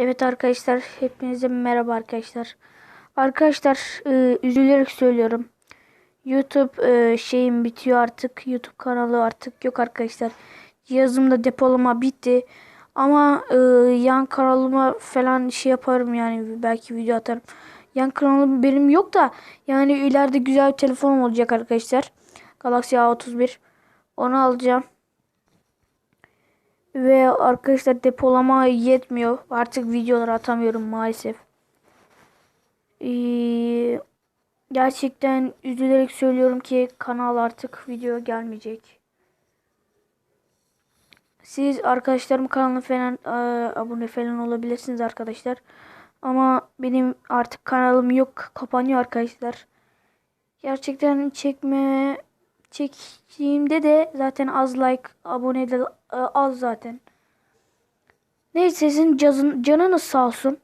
Evet arkadaşlar hepinize merhaba arkadaşlar. Arkadaşlar e, üzülerek söylüyorum. YouTube e, şeyim bitiyor artık. YouTube kanalı artık yok arkadaşlar. Cihazımda depolama bitti. Ama e, yan kanalıma falan şey yaparım yani belki video atarım. Yan kanalım benim yok da yani ileride güzel bir telefonum olacak arkadaşlar. Galaxy A31. Onu alacağım. Ve arkadaşlar depolama yetmiyor. Artık videolar atamıyorum maalesef. Ee, gerçekten üzülerek söylüyorum ki kanal artık video gelmeyecek. Siz arkadaşlarım kanalına falan e, abone falan olabilirsiniz arkadaşlar. Ama benim artık kanalım yok. Kapanıyor arkadaşlar. Gerçekten çekme çektiğimde de zaten az like abone de az zaten. Neyse sizin cazın, canınız sağ olsun.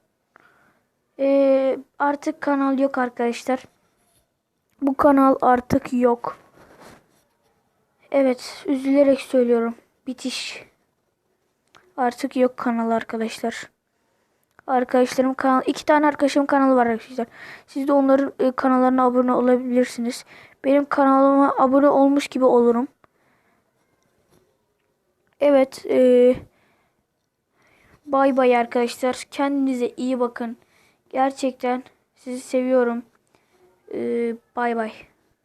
Ee, artık kanal yok arkadaşlar. Bu kanal artık yok. Evet üzülerek söylüyorum. Bitiş. Artık yok kanal arkadaşlar. Arkadaşlarım kanal iki tane arkadaşım kanalı var arkadaşlar. Siz de onların e, kanallarına abone olabilirsiniz. Benim kanalıma abone olmuş gibi olurum. Evet, e, bay bay arkadaşlar. Kendinize iyi bakın. Gerçekten sizi seviyorum. E, bay bay.